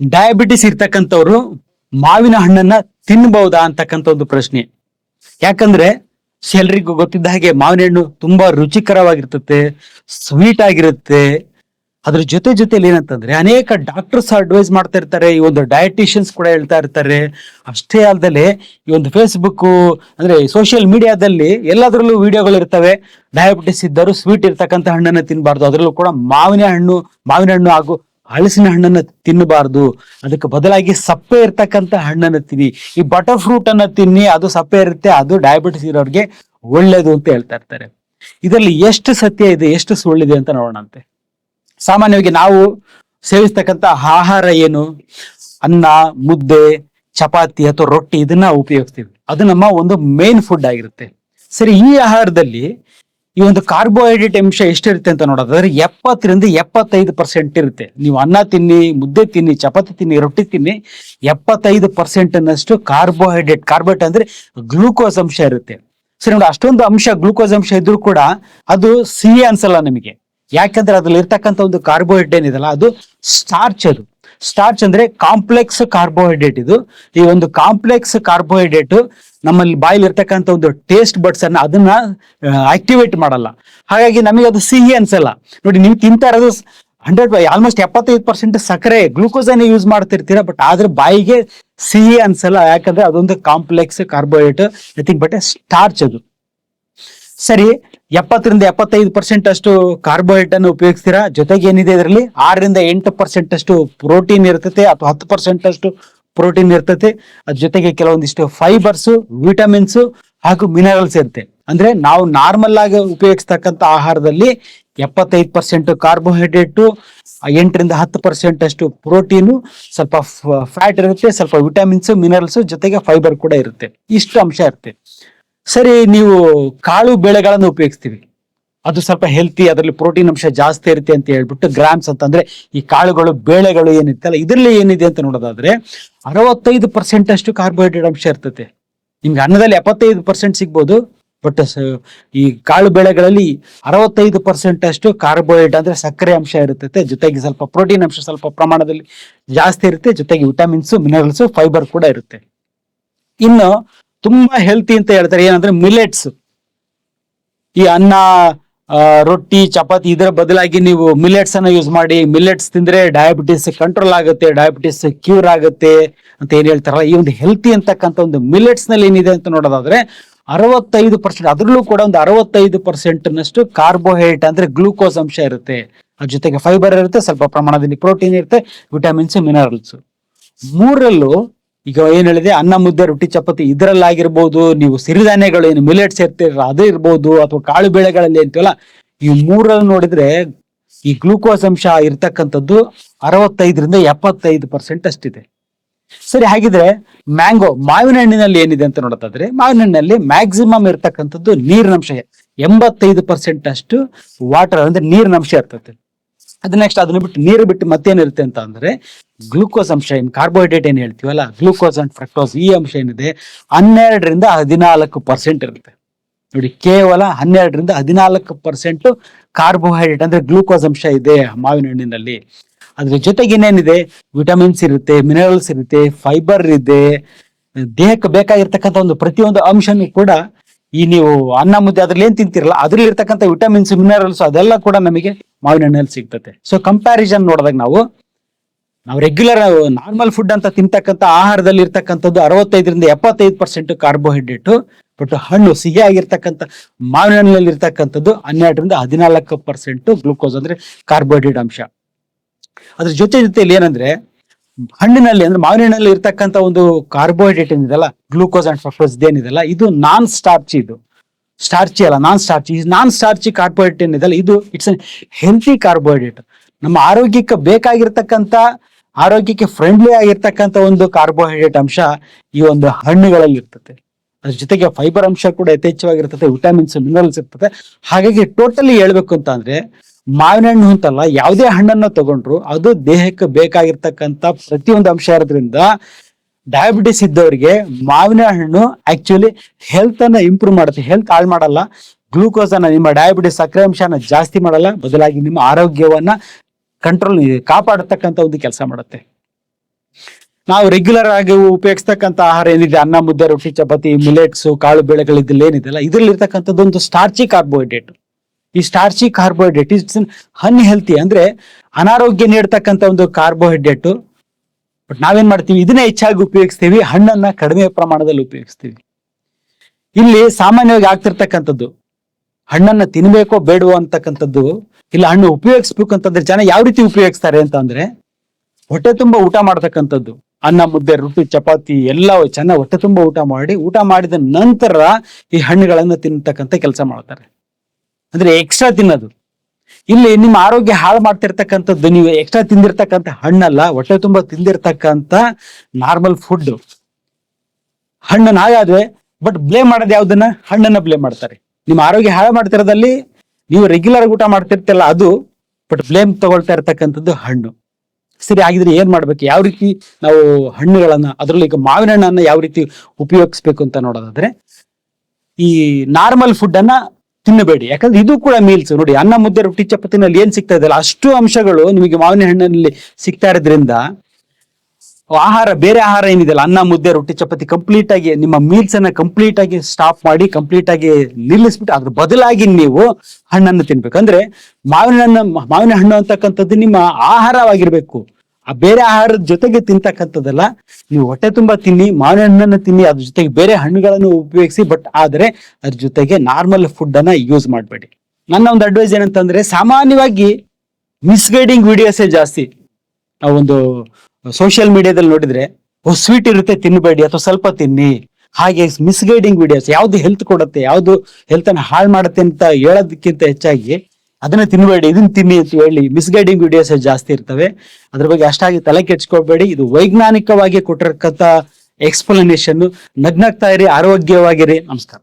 Diabetes ಇರ್ತಕ್ಕಂಥವ್ರು ಮಾವಿನ ಹಣ್ಣನ್ನ ತಿನ್ಬಹುದಾ ಅಂತಕ್ಕಂಥ ಒಂದು ಪ್ರಶ್ನೆ. ಯಾಕಂದ್ರೆ ಎಲ್ರಿಗೂ ಗೊತ್ತಿದ್ದ ಹಾಗೆ ಮಾವಿನ ಹಣ್ಣು ತುಂಬಾ ರುಚಿಕರವಾಗಿರ್ತತೆ ಸ್ವೀಟ್ ಆಗಿರುತ್ತೆ. ಅದ್ರ ಜೊತೆ ಜೊತೆಲಿ ಏನಂತಂದ್ರೆ ಅನೇಕ ಡಾಕ್ಟರ್ಸ್ ಅಡ್ವೈಸ್ ಮಾಡ್ತಾ ಇರ್ತಾರೆ, ಈ ಒಂದು ಡಯಟಿಷಿಯನ್ಸ್ ಕೂಡ ಹೇಳ್ತಾ ಇರ್ತಾರೆ. ಅಷ್ಟೇ ಅಲ್ಲದೆ ಈ ಒಂದು ಫೇಸ್ಬುಕ್ ಅಂದ್ರೆ ಸೋಷಿಯಲ್ ಮೀಡಿಯಾದಲ್ಲಿ ಎಲ್ಲದರಲ್ಲೂ ವಿಡಿಯೋಗಳು ಇರ್ತವೆ. ಡಯಾಬಿಟಿಸ್ ಇದ್ದರೂ ಸ್ವೀಟ್ ಇರ್ತಕ್ಕಂಥ ಹಣ್ಣನ್ನು ತಿನ್ನಬಾರ್ದು ಅದರಲ್ಲೂ ಕೂಡ ಮಾವಿನ ಹಣ್ಣು ಮಾವಿನ ಹಣ್ಣು ಹಾಗೂ ಹಲಸಿನ ಹಣ್ಣನ್ನ ತಿನ್ನಬಾರ್ದು. ಅದಕ್ಕೆ ಬದಲಾಗಿ ಸಪ್ಪೆ ಇರ್ತಕ್ಕಂಥ ಹಣ್ಣನ್ನು ತಿನ್ನಿ. ಈ ಬಟರ್ ಫ್ರೂಟ್ ಅನ್ನ ತಿನ್ನಿ, ಅದು ಸಪ್ಪೆ ಇರುತ್ತೆ, ಅದು ಡಯಾಬಿಟಿಸ್ ಇರೋರಿಗೆ ಒಳ್ಳೇದು ಅಂತ ಹೇಳ್ತಾ ಇರ್ತಾರೆ. ಇದರಲ್ಲಿ ಎಷ್ಟು ಸತ್ಯ ಇದೆ, ಎಷ್ಟು ಸುಳ್ಳಿದೆ ಅಂತ ನೋಡೋಣಂತೆ ಸಾಮಾನ್ಯವಾಗಿ ನಾವು ಸೇವಿಸ್ತಕ್ಕಂಥ ಆಹಾರ ಏನು? ಅನ್ನ, ಮುದ್ದೆ, ಚಪಾತಿ ಅಥವಾ ರೊಟ್ಟಿ ಇದನ್ನ ಉಪಯೋಗಿಸ್ತೀವಿ. ಅದು ನಮ್ಮ ಒಂದು ಮೇನ್ ಫುಡ್ ಆಗಿರುತ್ತೆ. ಸರಿ, ಈ ಆಹಾರದಲ್ಲಿ ಈ ಒಂದು ಕಾರ್ಬೋಹೈಡ್ರೇಟ್ ಅಂಶ ಎಷ್ಟಿರುತ್ತೆ ಅಂತ ನೋಡೋದಾದ್ರೆ ಎಪ್ಪತ್ತರಿಂದ ಎಪ್ಪತ್ತೈದು ಪರ್ಸೆಂಟ್ ಇರುತ್ತೆ. ನೀವು ಅನ್ನ ತಿನ್ನಿ, ಮುದ್ದೆ ತಿನ್ನಿ, ಚಪಾತಿ ತಿನ್ನಿ, ರೊಟ್ಟಿ ತಿನ್ನಿ, ಎಪ್ಪತ್ತೈದು ಪರ್ಸೆಂಟ್ ಅನ್ನಷ್ಟು ಕಾರ್ಬೋಹೈಡ್ರೇಟ್ ಕಾರ್ಬೋಹೈಡ್ರೇಟ್ ಅಂದ್ರೆ ಗ್ಲೂಕೋಸ್ ಅಂಶ ಇರುತ್ತೆ. ಸರಿ, ನೋಡಿ, ಅಷ್ಟೊಂದು ಅಂಶ ಗ್ಲೂಕೋಸ್ ಅಂಶ ಇದ್ರೂ ಕೂಡ ಅದು ಸಿಹಿ ಅನ್ಸಲ್ಲ ನಿಮಗೆ. ಯಾಕಂದ್ರೆ ಅದ್ರಲ್ಲಿ ಇರ್ತಕ್ಕಂಥ ಒಂದು ಕಾರ್ಬೋಹೈಡ್ರೇಟ್ ಏನಿದೆಲ್ಲ ಅದು ಸ್ಟಾರ್ಚ್ ಅದು. ಸ್ಟಾರ್ಚ್ ಅಂದ್ರೆ ಕಾಂಪ್ಲೆಕ್ಸ್ ಕಾರ್ಬೋಹೈಡ್ರೇಟ್ ಇದು. ಈ ಒಂದು ಕಾಂಪ್ಲೆಕ್ಸ್ ಕಾರ್ಬೋಹೈಡ್ರೇಟ್ ನಮ್ಮಲ್ಲಿ ಬಾಯಲ್ಲಿ ಇರ್ತಕ್ಕಂಥ ಒಂದು ಟೇಸ್ಟ್ ಬಡ್ಸ್ ಅನ್ನ ಅದನ್ನ ಆಕ್ಟಿವೇಟ್ ಮಾಡಲ್ಲ. ಹಾಗಾಗಿ ನಮಗೆ ಅದು ಸಿಹಿ ಅನ್ಸಲ್ಲ. ನೋಡಿ, ನೀವು ತಿಂತಾ ಇರೋದು ಹಂಡ್ರೆಡ್ ಆಲ್ಮೋಸ್ಟ್ ಎಪ್ಪತ್ತೈದು ಪರ್ಸೆಂಟ್ ಸಕ್ಕರೆ ಗ್ಲೂಕೋಸ್ ಅನ್ನ ಯೂಸ್ ಮಾಡ್ತಿರ್ತೀರಾ ಬಟ್ ಆದ್ರೆ ಬಾಯಿಗೆ ಸಿಹಿ ಅನ್ಸಲ್ಲ. ಯಾಕಂದ್ರೆ ಅದೊಂದು complex carbohydrate nothing but starch ಅದು. ಸರಿ, ಎಪ್ಪತ್ತರಿಂದ ಎಪ್ಪತ್ತೈದು ಪರ್ಸೆಂಟ್ ಅಷ್ಟು ಕಾರ್ಬೋಹೈಡ್ರೇಟ್ ಅನ್ನು ಉಪಯೋಗಿಸ್ತೀರಾ? ಜೊತೆಗೆ ಏನಿದೆ ಇದರಲ್ಲಿ? ಆರರಿಂದ ಎಂಟು ಪರ್ಸೆಂಟ್ ಅಷ್ಟು ಪ್ರೋಟೀನ್ ಇರ್ತದೆ ಅಥವಾ ಹತ್ತು ಪರ್ಸೆಂಟ್ ಅಷ್ಟು ಪ್ರೋಟೀನ್ ಇರ್ತೈತೆ. ಅದ್ರ ಜೊತೆಗೆ ಕೆಲವೊಂದಿಷ್ಟು ಫೈಬರ್ಸ್ ವಿಟಮಿನ್ಸ್ ಹಾಗೂ ಮಿನರಲ್ಸ್ ಇರುತ್ತೆ. ಅಂದ್ರೆ ನಾವು ನಾರ್ಮಲ್ ಆಗಿ ಉಪಯೋಗಿಸ್ತಕ್ಕಂಥ ಆಹಾರದಲ್ಲಿ ಎಪ್ಪತ್ತೈದು ಪರ್ಸೆಂಟ್ ಕಾರ್ಬೋಹೈಡ್ರೇಟು ಎಂಟರಿಂದ ಹತ್ತು ಪರ್ಸೆಂಟ್ ಅಷ್ಟು ಪ್ರೋಟೀನು ಸ್ವಲ್ಪ ಫ್ಯಾಟ್ ಇರುತ್ತೆ, ಸ್ವಲ್ಪ ವಿಟಮಿನ್ಸ್ ಮಿನರಲ್ಸ್ ಜೊತೆಗೆ ಫೈಬರ್ ಕೂಡ ಇರುತ್ತೆ. ಇಷ್ಟು ಅಂಶ ಇರುತ್ತೆ. ಸರಿ, ನೀವು ಕಾಳು ಬೇಳೆಗಳನ್ನು ಉಪಯೋಗಿಸ್ತೀವಿ. ಅದು ಸ್ವಲ್ಪ ಹೆಲ್ತಿ ಅದರಲ್ಲಿ ಪ್ರೋಟೀನ್ ಅಂಶ ಜಾಸ್ತಿ ಇರುತ್ತೆ ಅಂತ ಹೇಳ್ಬಿಟ್ಟು ಗ್ರಾಮ್ಸ್ ಅಂತಂದ್ರೆ ಈ ಕಾಳುಗಳು, ಬೇಳೆಗಳು ಏನಿತ್ತಲ್ಲ ಇದರಲ್ಲಿ ಏನಿದೆ ಅಂತ ನೋಡೋದಾದ್ರೆ ಅರವತ್ತೈದು ಪರ್ಸೆಂಟ್ ಅಷ್ಟು ಕಾರ್ಬೋಹೈಡ್ರೇಟ್ ಅಂಶ ಇರ್ತದೆ. ನಿಮ್ಗೆ ಅನ್ನದಲ್ಲಿ ಎಪ್ಪತ್ತೈದು ಪರ್ಸೆಂಟ್ ಸಿಗ್ಬೋದು ಬಟ್ ಈ ಕಾಳು ಬೆಳೆಗಳಲ್ಲಿ ಅರವತ್ತೈದು ಪರ್ಸೆಂಟ್ ಅಷ್ಟು ಕಾರ್ಬೋಹೈಡ್ರೇಟ್ ಅಂದ್ರೆ ಸಕ್ಕರೆ ಅಂಶ ಇರುತ್ತೆ ಜೊತೆಗೆ ಸ್ವಲ್ಪ ಪ್ರೋಟೀನ್ ಅಂಶ ಸ್ವಲ್ಪ ಪ್ರಮಾಣದಲ್ಲಿ ಜಾಸ್ತಿ ಇರುತ್ತೆ. ಜೊತೆಗೆ ವಿಟಮಿನ್ಸ್ ಮಿನರಲ್ಸ್ ಫೈಬರ್ ಕೂಡ ಇರುತ್ತೆ. ಇನ್ನು ತುಂಬಾ ಹೆಲ್ತಿ ಅಂತ ಹೇಳ್ತಾರೆ. ಏನಂದ್ರೆ ಮಿಲೆಟ್ಸ್ ಈ ಅನ್ನ ರೊಟ್ಟಿ, ಚಪಾತಿ ಇದರ ಬದಲಾಗಿ ನೀವು ಮಿಲೆಟ್ಸ್ ಅನ್ನ ಯೂಸ್ ಮಾಡಿ ಮಿಲೆಟ್ಸ್ ತಿಂದ್ರೆ ಡಯಾಬಿಟಿಸ್ ಕಂಟ್ರೋಲ್ ಆಗುತ್ತೆ ಡಯಾಬಿಟಿಸ್ ಕ್ಯೂರ್ ಆಗುತ್ತೆ ಅಂತ ಏನ್ ಹೇಳ್ತಾರಲ್ಲ, ಈ ಒಂದು ಹೆಲ್ತಿ ಅಂತಕ್ಕಂಥ ಒಂದು ಮಿಲೆಟ್ಸ್ನಲ್ಲಿ ಏನಿದೆ ಅಂತ ನೋಡೋದಾದ್ರೆ ಅರವತ್ತೈದು ಪರ್ಸೆಂಟ್ ಅದರಲ್ಲೂ ಕೂಡ ಒಂದು ಅರವತ್ತೈದು ಪರ್ಸೆಂಟ್ ನಷ್ಟು ಕಾರ್ಬೋಹೈಡ್ರೇಟ್ ಅಂದ್ರೆ ಗ್ಲೂಕೋಸ್ ಅಂಶ ಇರುತ್ತೆ. ಅದ್ರ ಜೊತೆಗೆ ಫೈಬರ್ ಇರುತ್ತೆ, ಸ್ವಲ್ಪ ಪ್ರಮಾಣದಲ್ಲಿ ಪ್ರೋಟೀನ್ ಇರುತ್ತೆ ವಿಟಮಿನ್ಸ್ ಮಿನರಲ್ಸ್ ಮೂರಲ್ಲೂ ಈಗ ಏನ್ ಹೇಳಿದೆ, ಅನ್ನ, ಮುದ್ದೆ, ರೊಟ್ಟಿ, ಚಪಾತಿ ಇದರಲ್ಲಾಗಿರ್ಬೋದು, ನೀವು ಸಿರಿಧಾನ್ಯಗಳು ಏನು ಮಿಲೆಟ್ಸ್ ಸೇರ್ತಿರ ಅದು ಇರ್ಬೋದು, ಅಥವಾ ಕಾಳು ಬೆಳೆಗಳಲ್ಲಿ ಅಂತೀವಲ್ಲ, ಈ ಮೂರಲ್ಲಿ ನೋಡಿದ್ರೆ ಈ ಗ್ಲೂಕೋಸ್ ಅಂಶ ಇರ್ತಕ್ಕಂಥದ್ದು ಅರವತ್ತೈದರಿಂದ ಎಪ್ಪತ್ತೈದು ಪರ್ಸೆಂಟ್ ಅಷ್ಟಿದೆ. ಸರಿ, ಹಾಗಿದ್ರೆ ಮ್ಯಾಂಗೋ ಮಾವಿನ ಹಣ್ಣಿನಲ್ಲಿ ಏನಿದೆ ಅಂತ ನೋಡೋದಾದ್ರೆ ಮಾವಿನ ಹಣ್ಣಿನಲ್ಲಿ ಮ್ಯಾಕ್ಸಿಮಮ್ ಇರ್ತಕ್ಕಂಥದ್ದು ನೀರಿನಂಶ ಎಂಬತ್ತೈದು ಪರ್ಸೆಂಟ್ ಅಷ್ಟು ವಾಟರ್ ಅಂದ್ರೆ ನೀರಿನ ಅಂಶ ಇರ್ತದೆ. ಅದು ನೆಕ್ಸ್ಟ್ ಅದನ್ನ ಬಿಟ್ಟು ನೀರು ಬಿಟ್ಟು ಮತ್ತೇನಿರುತ್ತೆ ಅಂತ ಅಂದ್ರೆ ಗ್ಲೂಕೋಸ್ ಅಂಶ ಏನು? ಕಾರ್ಬೋಹೈಡ್ರೇಟ್ ಏನ್ ಹೇಳ್ತೀವಲ್ಲ? ಗ್ಲೂಕೋಸ್ ಅಂಡ್ ಫ್ರಕ್ಟೋಸ್ ಈ ಅಂಶ ಏನಿದೆ? ಹನ್ನೆರಡರಿಂದ ಹದಿನಾಲ್ಕು ಪರ್ಸೆಂಟ್ ಇರುತ್ತೆ. ನೋಡಿ, ಕೇವಲ ಹನ್ನೆರಡರಿಂದ ಹದಿನಾಲ್ಕು ಪರ್ಸೆಂಟ್ ಕಾರ್ಬೋಹೈಡ್ರೇಟ್ ಅಂದ್ರೆ ಗ್ಲೂಕೋಸ್ ಅಂಶ ಇದೆ ಮಾವಿನ ಹಣ್ಣಿನಲ್ಲಿ. ಅದ್ರ ಜೊತೆಗೆ ಇನ್ನೇನಿದೆ? ವಿಟಮಿನ್ಸ್ ಇರುತ್ತೆ ಮಿನರಲ್ಸ್ ಇರುತ್ತೆ ಫೈಬರ್ ಇದೆ. ದೇಹಕ್ಕೆ ಬೇಕಾಗಿರ್ತಕ್ಕಂಥ ಒಂದು ಪ್ರತಿಯೊಂದು ಅಂಶನೂ ಕೂಡ ಈ ನೀವು ಅನ್ನ ಮುದ್ದೆ ಅದ್ರಲ್ಲಿ ಏನ್ ತಿಂತಿರಲ್ಲ ಅದ್ರಲ್ಲಿ ಇರ್ತಕ್ಕಂಥ ವಿಟಮಿನ್ಸ್ ಮಿನರಲ್ಸ್ ಅದೆಲ್ಲ ಕೂಡ ನಮಗೆ ಮಾವಿನ ಹಣ್ಣಲ್ಲಿ ಸಿಗ್ತದೆ ಸೊ ಕಂಪ್ಯಾರಿಸನ್ ನೋಡಿದಾಗ ನಾವು ನಾವು ರೆಗ್ಯುಲರ್ ನಾರ್ಮಲ್ ಫುಡ್ ಅಂತ ತಿಂತಕ್ಕಂಥ ಆಹಾರದಲ್ಲಿ ಇರ್ತಕ್ಕಂಥದ್ದು ಅರವತ್ತೈದರಿಂದ ಎಪ್ಪತ್ತೈದು ಪರ್ಸೆಂಟ್ ಕಾರ್ಬೋಹೈಡ್ರೇಟ್ ಬಟ್ ಹಣ್ಣು ಸಿಹಿಯಾಗಿರ್ತಕ್ಕಂಥ, ಮಾವಿನ ಹಣ್ಣಲ್ಲಿ ಇರ್ತಕ್ಕಂಥದ್ದು ಹನ್ನೆರಡರಿಂದ ಹದಿನಾಲ್ಕು ಪರ್ಸೆಂಟ್ ಗ್ಲೂಕೋಸ್ ಅಂದ್ರೆ ಕಾರ್ಬೋಹೈಡ್ರೇಟ್ ಅಂಶ. ಅದ್ರ ಜೊತೆ ಜೊತೆಯಲ್ಲಿ ಏನಂದ್ರೆ ಹಣ್ಣಿನಲ್ಲಿ ಅಂದ್ರೆ ಮಾವಿನ ಹಣ್ಣಲ್ಲಿ ಇರ್ತಕ್ಕಂಥ ಒಂದು ಕಾರ್ಬೋಹೈಡ್ರೇಟ್ ಏನಿದೆಲ್ಲ ಗ್ಲೂಕೋಸ್ ಅಂಡ್ ಫ್ರಕ್ಟೋಸ್ ಏನಿದೆಲ್ಲ ಇದು ನಾನ್ ಸ್ಟಾರ್ಚ್ ಇದು. ಸ್ಟಾರ್ಚಿ ಅಲ್ಲ ನಾನ್ ಸ್ಟಾರ್ಚಿ ನಾನ್ ಸ್ಟಾರ್ಚಿ ಕಾರ್ಬೋಹೈಡ್ರೇಟ್ ಏನಿದೆಲ್ಲ ಇದು ಇಟ್ಸ್ ಹೆಲ್ತಿ ಕಾರ್ಬೋಹೈಡ್ರೇಟ್ ನಮ್ಮ ಆರೋಗ್ಯಕ್ಕೆ ಬೇಕಾಗಿರ್ತಕ್ಕಂಥ, ಆರೋಗ್ಯಕ್ಕೆ ಫ್ರೆಂಡ್ಲಿ ಆಗಿರ್ತಕ್ಕಂಥ ಒಂದು ಕಾರ್ಬೋಹೈಡ್ರೇಟ್ ಅಂಶ ಈ ಒಂದು ಹಣ್ಣುಗಳಲ್ಲಿ ಇರ್ತದೆ. ಅದ್ರ ಜೊತೆಗೆ ಫೈಬರ್ ಅಂಶ ಕೂಡ ಯಥೇಚ್ಛವಾಗಿರ್ತದೆ ವಿಟಮಿನ್ಸ್ ಮಿನರಲ್ಸ್ ಇರ್ತದೆ. ಹಾಗಾಗಿ ಟೋಟಲಿ ಹೇಳ್ಬೇಕು ಅಂತ ಅಂದ್ರೆ ಮಾವಿನ ಹಣ್ಣು ಅಂತಲ್ಲ, ಯಾವುದೇ ಹಣ್ಣನ್ನ ತಗೊಂಡ್ರು ಅದು ದೇಹಕ್ಕೆ ಬೇಕಾಗಿರ್ತಕ್ಕಂಥ ಪ್ರತಿಯೊಂದು ಅಂಶ ಇರೋದ್ರಿಂದ ಡಯಾಬಿಟಿಸ್ ಇದ್ದವರಿಗೆ ಮಾವಿನ ಹಣ್ಣು ಆಕ್ಚುಲಿ ಹೆಲ್ತ್ ಅನ್ನ ಇಂಪ್ರೂವ್ ಮಾಡುತ್ತೆ. ಹೆಲ್ತ್ ಹಾಳು ಮಾಡಲ್ಲ. ಗ್ಲೂಕೋಸ್ ಅನ್ನ, ನಿಮ್ಮ ಡಯಾಬಿಟಿಸ್ ಸಕ್ಕರೆ ಅಂಶನ ಜಾಸ್ತಿ ಮಾಡಲ್ಲ. ಬದಲಾಗಿ ನಿಮ್ಮ ಆರೋಗ್ಯವನ್ನ ಕಂಟ್ರೋಲ್ ಕಾಪಾಡತಕ್ಕಂಥ ಒಂದು ಕೆಲಸ ಮಾಡುತ್ತೆ. ನಾವು ರೆಗ್ಯುಲರ್ ಆಗಿ ಉಪಯೋಗಿಸ್ತಕ್ಕಂಥ ಆಹಾರ ಏನಿದೆ? ಅನ್ನ, ಮುದ್ದೆ, ರೊಟ್ಟಿ, ಚಪಾತಿ ಮಿಲೆಟ್ಸ್ ಕಾಳು ಬೆಳೆಗಳಿದ್ದೆಲ್ಲ ಏನಿದೆಲ್ಲ ಇದರಲ್ಲಿ ಇರ್ತಕ್ಕಂಥದ್ದು ಒಂದು ಸ್ಟಾರ್ಚಿ ಕಾರ್ಬೋಹೈಡ್ರೇಟ್ ಈ starchy carbohydrate it's unhealthy ಅಂದ್ರೆ ಅನಾರೋಗ್ಯ ನೀಡ್ತಕ್ಕಂಥ ಒಂದು ಕಾರ್ಬೋಹೈಡ್ರೇಟ್ ಬಟ್ ನಾವೇನ್ ಮಾಡ್ತೀವಿ? ಇದನ್ನೇ ಹೆಚ್ಚಾಗಿ ಉಪಯೋಗಿಸ್ತೀವಿ. ಹಣ್ಣನ್ನ ಕಡಿಮೆ ಪ್ರಮಾಣದಲ್ಲಿ ಉಪಯೋಗಿಸ್ತೀವಿ. ಇಲ್ಲಿ ಸಾಮಾನ್ಯವಾಗಿ ಆಗ್ತಿರ್ತಕ್ಕಂಥದ್ದು, ಹಣ್ಣನ್ನ ತಿನ್ಬೇಕೋ ಬೇಡವೋ ಅಂತಕ್ಕಂಥದ್ದು, ಇಲ್ಲ ಹಣ್ಣು ಉಪಯೋಗಿಸ್ಬೇಕು ಅಂತಂದ್ರೆ ಜನ ಯಾವ ರೀತಿ ಉಪಯೋಗಿಸ್ತಾರೆ ಅಂತ ಅಂದ್ರೆ ಹೊಟ್ಟೆ ತುಂಬಾ ಊಟ ಮಾಡ್ತಕ್ಕಂಥದ್ದು. ಅನ್ನ, ಮುದ್ದೆ, ರೊಟ್ಟಿ, ಚಪಾತಿ, ಎಲ್ಲ ಚೆನ್ನಾಗಿ ಹೊಟ್ಟೆ ತುಂಬಾ ಊಟ ಮಾಡಿ, ಊಟ ಮಾಡಿದ ನಂತರ ಈ ಹಣ್ಣುಗಳನ್ನ ತಿನ್ನತಕ್ಕಂಥ ಕೆಲಸ ಮಾಡ್ತಾರೆ. ಅಂದ್ರೆ ಎಕ್ಸ್ಟ್ರಾ ತಿನ್ನೋದು. ಇಲ್ಲಿ ನಿಮ್ಮ ಆರೋಗ್ಯ ಹಾಳು ಮಾಡ್ತಿರ್ತಕ್ಕಂಥದ್ದು, ನೀವು ಎಕ್ಸ್ಟ್ರಾ ತಿಂದಿರ್ತಕ್ಕಂಥ ಹಣ್ಣಲ್ಲ, ಹೊಟ್ಟೆ ತುಂಬಾ ತಿಂದಿರ್ತಕ್ಕಂಥ ನಾರ್ಮಲ್ ಫುಡ್ ಹಣ್ಣು ನಾಗಾದ್ರೆ ಬಟ್ ಬ್ಲೇಮ್ ಮಾಡೋದು ಯಾವ್ದನ್ನ? ಹಣ್ಣನ್ನ ಬ್ಲೇಮ್ ಮಾಡ್ತಾರೆ. ನಿಮ್ಮ ಆರೋಗ್ಯ ಹಾಳು ಮಾಡ್ತಿರೋದಲ್ಲಿ ನೀವು ರೆಗ್ಯುಲರ್ ಊಟ ಮಾಡ್ತಿರ್ತಲ್ಲ ಅದು ಬಟ್ ಬ್ಲೇಮ್ ತಗೊಳ್ತಾ ಇರ್ತಕ್ಕಂಥದ್ದು ಹಣ್ಣು. ಸರಿ ಆಗಿದ್ರೆ ಏನ್ ಮಾಡ್ಬೇಕು? ಯಾವ ರೀತಿ ನಾವು ಹಣ್ಣುಗಳನ್ನ, ಅದರಲ್ಲಿ ಈಗ ಮಾವಿನ ಹಣ್ಣನ್ನ ಯಾವ ರೀತಿ ಉಪಯೋಗಿಸ್ಬೇಕು ಅಂತ ನೋಡೋದಾದ್ರೆ, ಈ ನಾರ್ಮಲ್ ಫುಡ್ ಅನ್ನ ತಿನ್ನಬೇಡಿ. ಯಾಕಂದ್ರೆ ಇದು ಕೂಡ ಮೀಲ್ಸ್ ನೋಡಿ, ಅನ್ನ, ಮುದ್ದೆ, ರೊಟ್ಟಿ, ಚಪಾತಿನಲ್ಲಿ ಏನ್ ಸಿಗ್ತಾ ಇದೆಯಲ್ಲ, ಅಷ್ಟು ಅಂಶಗಳು ನಿಮಗೆ ಮಾವಿನ ಹಣ್ಣಿನಲ್ಲಿ ಸಿಗ್ತಾ ಇರೋದ್ರಿಂದ ಆಹಾರ, ಬೇರೆ ಆಹಾರ ಏನಿದೆಯಲ್ಲ, ಅನ್ನ, ಮುದ್ದೆ, ರೊಟ್ಟಿ, ಚಪಾತಿ ಕಂಪ್ಲೀಟ್ ಆಗಿ ನಿಮ್ಮ ಮೀಲ್ಸ್ ಅನ್ನ ಕಂಪ್ಲೀಟ್ ಆಗಿ ಸ್ಟಾಪ್ ಮಾಡಿ ಕಂಪ್ಲೀಟ್ ಆಗಿ ನಿಲ್ಲಿಸ್ಬಿಟ್ಟು ಅದ್ರ ಬದಲಾಗಿ ನೀವು ಹಣ್ಣನ್ನು ತಿನ್ಬೇಕು. ಅಂದ್ರೆ ಮಾವಿನ ಹಣ್ಣು ಮಾವಿನ ಹಣ್ಣು ಅಂತಕ್ಕಂಥದ್ದು ನಿಮ್ಮ ಆಹಾರವಾಗಿರ್ಬೇಕು. ಆ ಬೇರೆ ಆಹಾರದ ಜೊತೆಗೆ ತಿಂತಕ್ಕಂಥದ್ದಲ್ಲ, ನೀವು ಹೊಟ್ಟೆ ತುಂಬಾ ತಿನ್ನಿ, ಮಾವಿನ ಹಣ್ಣನ್ನ ತಿನ್ನಿ, ಅದ್ರ ಜೊತೆಗೆ ಬೇರೆ ಹಣ್ಣುಗಳನ್ನು ಉಪಯೋಗಿಸಿ ಬಟ್ ಆದ್ರೆ ಅದ್ರ ಜೊತೆಗೆ ನಾರ್ಮಲ್ ಫುಡ್ ಅನ್ನ ಯೂಸ್ ಮಾಡಬೇಡಿ. ನನ್ನ ಒಂದು ಅಡ್ವೈಸ್ ಏನಂತಂದ್ರೆ, ಸಾಮಾನ್ಯವಾಗಿ ಮಿಸ್ಗೈಡಿಂಗ್ ವಿಡಿಯೋಸೇ ಜಾಸ್ತಿ. ನಾವೊಂದು ಸೋಷಿಯಲ್ ಮೀಡಿಯಾದಲ್ಲಿ ನೋಡಿದ್ರೆ, ಓ ಸ್ವೀಟ್ ಇರುತ್ತೆ ತಿನ್ನಬೇಡಿ ಅಥವಾ ಸ್ವಲ್ಪ ತಿನ್ನಿ. ಹಾಗೆ ಮಿಸ್ಗೈಡಿಂಗ್ ವಿಡಿಯೋಸ್ ಯಾವ್ದು ಹೆಲ್ತ್ ಕೊಡುತ್ತೆ, ಯಾವ್ದು ಹೆಲ್ತ್ ಅನ್ನ ಹಾಳು ಮಾಡುತ್ತೆ ಅಂತ ಹೇಳೋದಕ್ಕಿಂತ ಹೆಚ್ಚಾಗಿ ಅದನ್ನ ತಿನ್ಬೇಡಿ, ಇದನ್ನ ತಿನ್ನಿ ಅಂತ ಹೇಳಿ ಮಿಸ್ಗೈಡಿಂಗ್ ವಿಡಿಯೋಸ್ ಜಾಸ್ತಿ ಇರ್ತವೆ. ಅದ್ರ ಬಗ್ಗೆ ಅಷ್ಟಾಗಿ ತಲೆ ಕೆಡ್ಸ್ಕೊಬೇಡಿ. ಇದು ವೈಜ್ಞಾನಿಕವಾಗಿ ಕೊಟ್ಟಿರಕ್ಕಂತ ಎಕ್ಸ್ಪ್ಲನೇಷನ್ ನಗ್ನಾಗ್ತಾ ಇರಿ, ಆರೋಗ್ಯವಾಗಿರಿ. ನಮಸ್ಕಾರ.